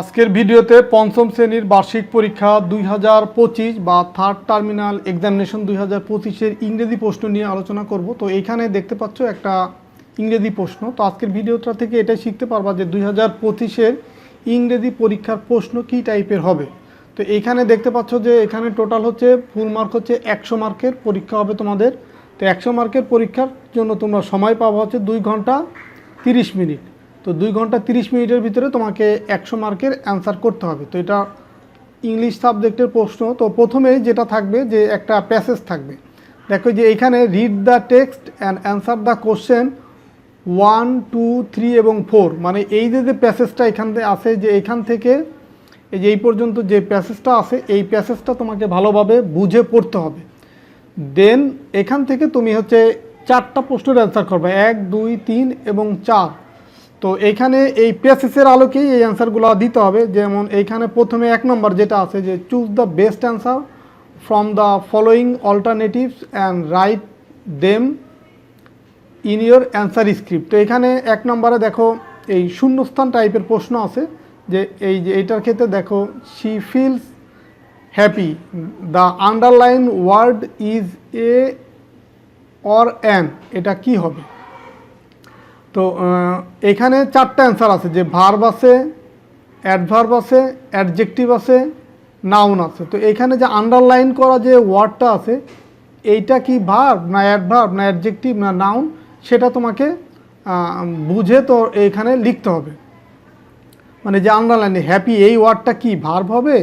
আজকের ভিডিওতে পঞ্চম শ্রেণির বার্ষিক পরীক্ষা দুই হাজার পঁচিশ বা থার্ড টার্মিনাল এক্সামিনেশন দুই হাজার পঁচিশের ইংরেজি প্রশ্ন নিয়ে আলোচনা করব। তো এখানে দেখতে পাচ্ছ একটা ইংরেজি প্রশ্ন। তো আজকের ভিডিওটা থেকে এটাই শিখতে পারবা যে দুই হাজার পঁচিশের ইংরেজি পরীক্ষার প্রশ্ন কী টাইপের হবে। তো এখানে দেখতে পাচ্ছ যে এখানে টোটাল হচ্ছে ফুল মার্ক হচ্ছে একশো মার্কের পরীক্ষা হবে তোমাদের। তো একশো মার্কের পরীক্ষার জন্য তোমরা সময় পাবা হচ্ছে দুই ঘণ্টা তিরিশ মিনিট। তো দুই ঘণ্টা তিরিশ মিনিটের ভিতরে তোমাকে একশো মার্কের অ্যান্সার করতে হবে। তো এটা ইংলিশ সাবজেক্টের প্রশ্ন। তো প্রথমে যেটা থাকবে যে একটা প্যাসেজ থাকবে। দেখো যে এখানে read the text and answer the question one two three এবং ফোর মানে এই যে যে প্যাসেজটা এখান থেকে আছে যে এখান থেকে এই যে এই পর্যন্ত যে প্যাসেজটা আছে এই প্যাসেজটা তোমাকে ভালোভাবে বুঝে পড়তে হবে। দেন এখান থেকে তুমি হচ্ছে চারটা প্রশ্নের অ্যান্সার করবে। এক, দুই, তিন এবং চার। তো এইখানে এই প্যাসেজের আলোকেই এই অ্যান্সারগুলো দিতে হবে। যেমন এইখানে প্রথমে এক নম্বর যেটা আছে যে choose the best answer from the following alternatives and write them in your answer script তো এখানে এক নম্বরে দেখো এই শূন্যস্থান টাইপের প্রশ্ন আছে যে, এই যে এইটার ক্ষেত্রে দেখো she feels happy the underline word is a or an এটা কি হবে? তো এখানে চারটা অ্যান্সার আছে, যে ভার্ব আছে অ্যাডভার্ব আছে অ্যাডজেক্টিভ আছে নাউন আছে। তো এখানে যে আন্ডারলাইন করা যে ওয়ার্ডটা আছে, এইটা কি ভার্ব না অ্যাডভার্ব না অ্যাডজেক্টিভ না নাউন সেটা তোমাকে বুঝে তো এইখানে লিখতে হবে। মানে যে আন্ডারলাইনে হ্যাপি এই ওয়ার্ডটা কি ভার্ব হবে?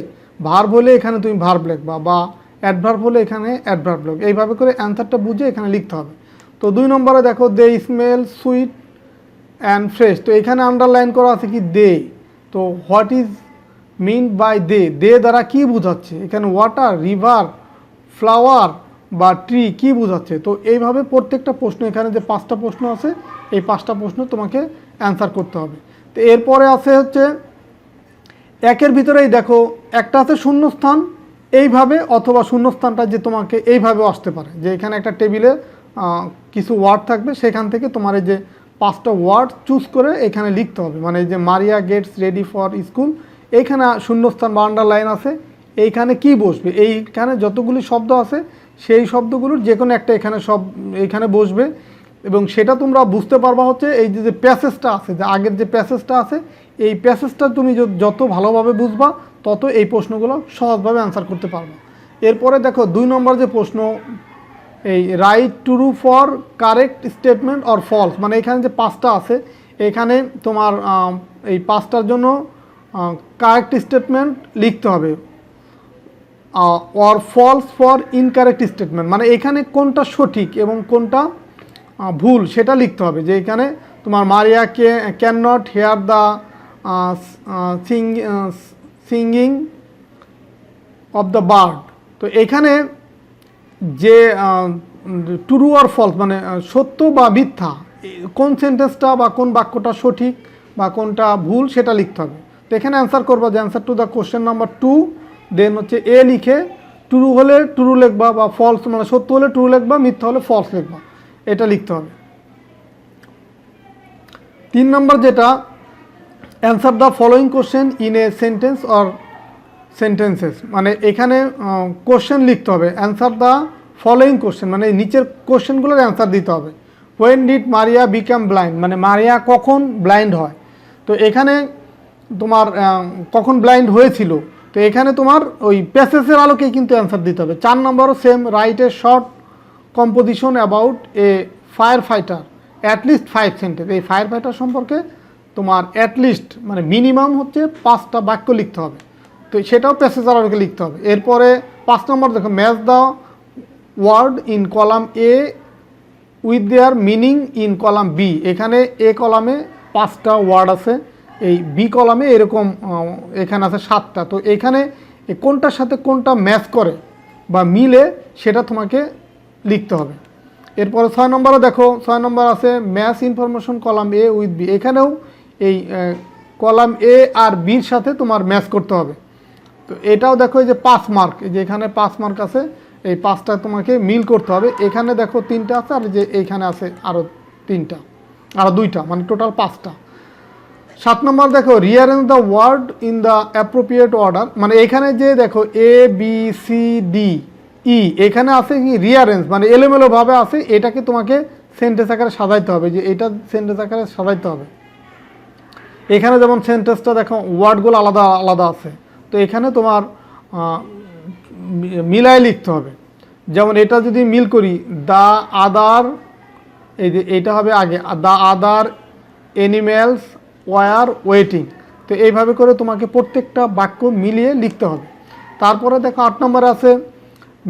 ভার্ব হলে এখানে তুমি ভার্ব লিখবা, বা অ্যাডভার্ব হলে এখানে অ্যাডভার্ব লিখবে। এইভাবে করে অ্যান্সারটা বুঝে এখানে লিখতে হবে। তো দুই নম্বরে দেখো they smell sweet and fresh তো এখানে আন্ডারলাইন করা আছে কি দে তো what is mean by they they দ্বারা কি বোঝাচ্ছে? এখানে ওয়াটার রিভার ফ্লাওয়ার বা ট্রি কি বোঝাচ্ছে? তো এইভাবে প্রত্যেকটা প্রশ্ন এখানে যে পাঁচটা প্রশ্ন আছে, এই পাঁচটা প্রশ্ন তোমাকে অ্যান্সার করতে হবে। তো এরপরে আছে হচ্ছে, একের ভিতরেই দেখো, একটা আছে শূন্যস্থান, এইভাবে অথবা শূন্যস্থানটা যে তোমাকে এইভাবে আসতে পারে। যে এখানে একটা টেবিলে কিছু ওয়ার্ড থাকবে, সেখান থেকে তোমার এই যে পাঁচটা ওয়ার্ড চুজ করে এখানে লিখতে হবে। মানে যে Maria gets ready for school, এইখানে শূন্যস্থান বা আন্ডারলাইন আছে, এইখানে কি বসবে? এইখানে যতগুলি শব্দ আছে, সেই শব্দগুলোর যে কোনো একটা এখানে সব এইখানে বসবে। এবং সেটা তোমরা বুঝতে পারবা হচ্ছে এই যে প্যাসেজটা আছে, যে আগের যে প্যাসেজটা আছে, এই প্যাসেজটা তুমি যত ভালোভাবে বুঝবা, তত এই প্রশ্নগুলো সহজভাবে অ্যান্সার করতে পারবা। এরপরে দেখো দুই নম্বর যে প্রশ্ন এই write true for correct statement or false মানে এখানে যে পাঁচটা আছে, এখানে তোমার এই পাঁচটার জন্য কারেক্ট স্টেটমেন্ট লিখতে হবে। Or false for incorrect statement মানে এখানে কোনটা সঠিক এবং কোনটা ভুল সেটা লিখতে হবে। যে এখানে তোমার Maria K can not hear the sing singing of the bird তো এখানে যে ট্রু আর ফলস মানে সত্য বা মিথ্যা, কোন সেন্টেন্সটা বা কোন বাক্যটা সঠিক বা কোনটা ভুল সেটা লিখতে হবে। তো এখানে অ্যান্সার করব যে answer to the question number two then হচ্ছে এ লিখে ট্রু হলে ট্রু লিখবা বা ফলস মানে সত্য হলে ট্রু লিখবা, মিথ্যা হলে ফলস লিখবা। এটা লিখতে হবে। তিন নম্বর যেটা answer the following question in a sentence or sentences মানে এখানে কোশ্চেন লিখতে হবে। অ্যান্সার দ্য ফলোয়িং কোশ্চেন মানে নিচের কোশ্চেনগুলোর অ্যান্সার দিতে হবে। When did Maria become blind মানে মারিয়া কখন ব্লাইন্ড হয়? তো এখানে তোমার কখন ব্লাইন্ড হয়েছিল? তো এখানে তোমার ওই প্যাসেজের আলোকেই কিন্তু অ্যান্সার দিতে হবে। চার নম্বরও same write a short composition about a fire fighter at least five sentence এই ফায়ার ফাইটার সম্পর্কে তোমার অ্যাটলিস্ট মানে মিনিমাম হচ্ছে পাঁচটা বাক্য লিখতে হবে। তো সেটাও প্যাসেজার আলোকে লিখতে হবে। এরপরে পাঁচ নম্বর দেখো match the word in column A with their meaning in column B এখানে এ কলামে পাঁচটা ওয়ার্ড আছে, এই বি কলামে এরকম এখানে আছে সাতটা। তো এখানে কোনটার সাথে কোনটা ম্যাচ করে বা মিলে সেটা তোমাকে লিখতে হবে। এরপরে ছয় নম্বরে দেখো, ছয় নম্বর আছে match information column A with B এখানেও এই কলাম এ আর বির সাথে তোমার ম্যাচ করতে হবে। তো এটাও দেখো এই যে পাঁচ মার্ক যে এখানে পাঁচ মার্ক আছে, এই পাঁচটা তোমাকে মিল করতে হবে। এখানে দেখো তিনটা আছে, আর যে এইখানে আছে আরও তিনটা আরও দুইটা মানে টোটাল পাঁচটা। সাত নম্বর দেখো rearrange the word in the appropriate order মানে এখানে যে দেখো A B C D E এখানে আছে কি রিয়ারেঞ্জ মানে এলোমেলোভাবে আছে, এটাকে তোমাকে সেন্টেন্স আকারে সাজাইতে হবে, যে এটা সেন্টেন্স আকারে সাজাইতে হবে। এখানে যেমন সেন্টেন্সটা দেখো ওয়ার্ডগুলো আলাদা আলাদা আছে। তো এখানে তোমার মিলায় লিখতে হবে। যেমন এটা যদি মিল করি দ্য আদার, এই যে এটা হবে আগে the other animals were waiting. তো এইভাবে করে তোমাকে প্রত্যেকটা বাক্য মিলিয়ে লিখতে হবে। তারপরে দেখো আট নম্বরে আছে,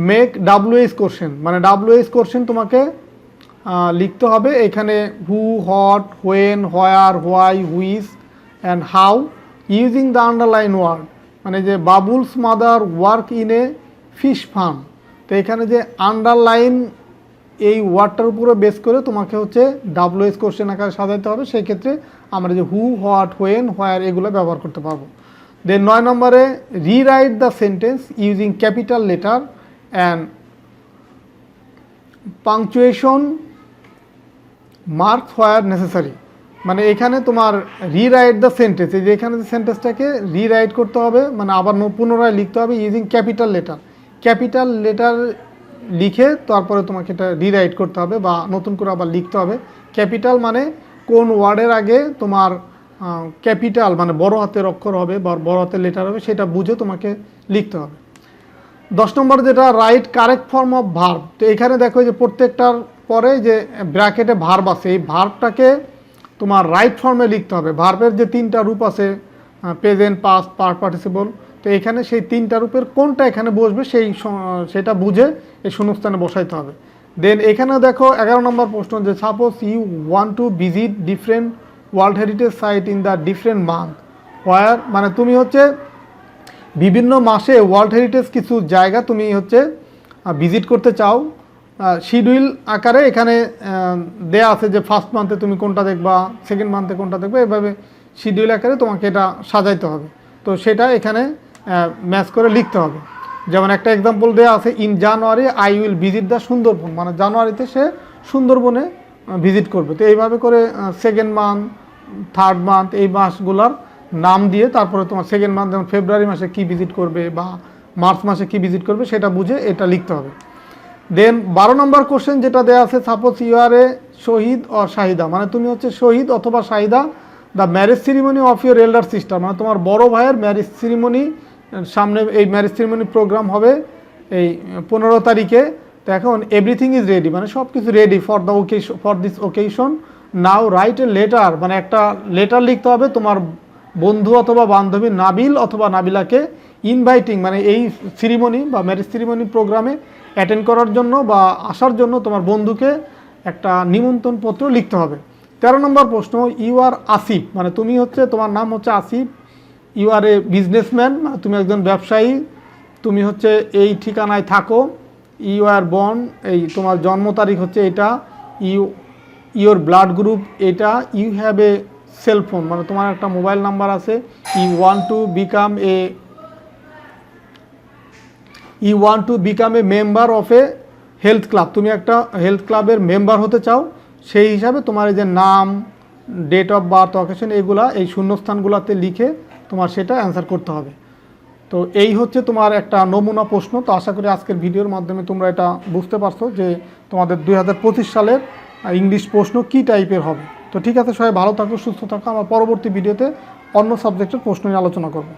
মেক ডাব্লিউএস কোশ্চেন। মানে ডাব্লিউএস কোশ্চেন তোমাকে লিখতে হবে এখানে who, what, when, where, why, whose, and how, using the underline word. মানে যে Babul's mother work in a fish farm. তো এখানে যে আন্ডারলাইন এই ওয়ার্ডটার উপরে বেস করে তোমাকে হচ্ছে ডাব্লিউএস কোশ্চেন আকারে সাজাইতে হবে। সেই ক্ষেত্রে আমরা যে হু, হোয়াট, হোয়েন, হোয়ার এগুলো ব্যবহার করতে পারব। দেন নয় নম্বরে, rewrite the sentence using capital letter and punctuation mark where necessary. মানে এখানে তোমার রিরাইট দ্য সেন্টেন্স এই যে এখানে যে সেন্টেন্সটাকে রিরাইট করতে হবে মানে আবার পুনরায় লিখতে হবে using capital letter capital letter লিখে তারপরে তোমাকে এটা রিরাইট করতে হবে বা নতুন করে আবার লিখতে হবে। ক্যাপিটাল মানে কোন ওয়ার্ডের আগে তোমার ক্যাপিটাল মানে বড় হাতের অক্ষর হবে বা বড় হাতের লেটার হবে, সেটা বুঝে তোমাকে লিখতে হবে। দশ নম্বর যেটা write correct form of verb তো এখানে দেখো যে প্রত্যেকটার পরে যে ব্র্যাকেটে ভার্ব আছে, এই ভার্বটাকে তোমার রাইট ফর্মে লিখতে হবে। ভার্বের যে তিনটা রূপ আছে প্রেজেন্ট পাস্ট পার্ট পার্টিসিপল তো এখানে সেই তিনটা রূপের কোনটা এখানে বসবে সেই সেটা বুঝে এই শূন্যস্থানে বসাইতে হবে। দেন এখানে দেখো এগারো নম্বর প্রশ্ন যে suppose you want to visit different world heritage site in the different month war মানে তুমি হচ্ছে বিভিন্ন মাসে ওয়ার্ল্ড হেরিটেজ কিছু জায়গা তুমি হচ্ছে ভিজিট করতে চাও শিডিউল আকারে এখানে দেয়া আছে যে ফার্স্ট মান্থে তুমি কোনটা দেখবা সেকেন্ড মান্থে কোনটা দেখবে, এভাবে শিডিউল আকারে তোমাকে এটা সাজাইতে হবে। তো সেটা এখানে ম্যাচ করে লিখতে হবে। যেমন একটা এক্সাম্পল দেওয়া আছে in January I will visit the Sundarban মানে জানুয়ারিতে সে সুন্দরবনে ভিজিট করবে। তো এইভাবে করে সেকেন্ড মান্থ থার্ড মান্থ এই মাসগুলোর নাম দিয়ে তারপরে তোমার সেকেন্ড মান্থ যেমন ফেব্রুয়ারি মাসে কি ভিজিট করবে বা মার্চ মাসে কি ভিজিট করবে, সেটা বুঝে এটা লিখতে হবে। দেন বারো নম্বর কোশ্চেন যেটা দেওয়া আছে suppose you are a Shahid or Shahida মানে তুমি হচ্ছে শহীদ অথবা Shahida the marriage ceremony of your elder sister মানে তোমার বড় ভাইয়ের ম্যারেজ সিরিমনি সামনে এই ম্যারেজ সিরিমনি প্রোগ্রাম হবে এই পনেরো তারিখে। তো এখন এভরিথিং ইজ রেডি মানে সব কিছু ready for the occasion for this occasion now write a letter মানে একটা লেটার লিখতে হবে তোমার বন্ধু অথবা বান্ধবী নাবিল অথবা নাবিলাকে ইনভাইটিং মানে এই সিরিমনি বা ম্যারেজ সিরিমনি প্রোগ্রামে অ্যাটেন্ড করার জন্য বা আসার জন্য তোমার বন্ধুকে একটা নিমন্ত্রণ পত্র লিখতে হবে। তেরো নম্বর প্রশ্ন ইউ আর আসিফ মানে তুমি হচ্ছে, তোমার নাম হচ্ছে Asif you are a businessman মানে তুমি একজন ব্যবসায়ী। তুমি হচ্ছে এই ঠিকানায় থাকো। ইউ আর বর্ন এই তোমার জন্ম তারিখ হচ্ছে এটা। ইউ ইউর ব্লাড গ্রুপ এটা। ইউ হ্যাভ এ সেলফোন মানে তোমার একটা মোবাইল নাম্বার আছে। You want to become a you want to become a member of a health club তুমি একটা হেলথ ক্লাবের মেম্বার হতে চাও, সেই হিসাবে তোমার এই যে নাম ডেট অফ বার্থ অকেশন এগুলা এই শূন্যস্থানগুলোতে লিখে তোমার সেটা অ্যান্সার করতে হবে। তো এই হচ্ছে তোমার একটা নমুনা প্রশ্ন। তো আশা করি আজকের ভিডিওর মাধ্যমে তোমরা এটা বুঝতে পারছ যে তোমাদের দুই হাজার পঁচিশ সালের ইংলিশ প্রশ্ন কী টাইপের হবে। তো ঠিক আছে সবাই, ভালো থাকো, সুস্থ থাকো। আমার পরবর্তী ভিডিওতে অন্য সাবজেক্টের প্রশ্ন নিয়ে আলোচনা করব।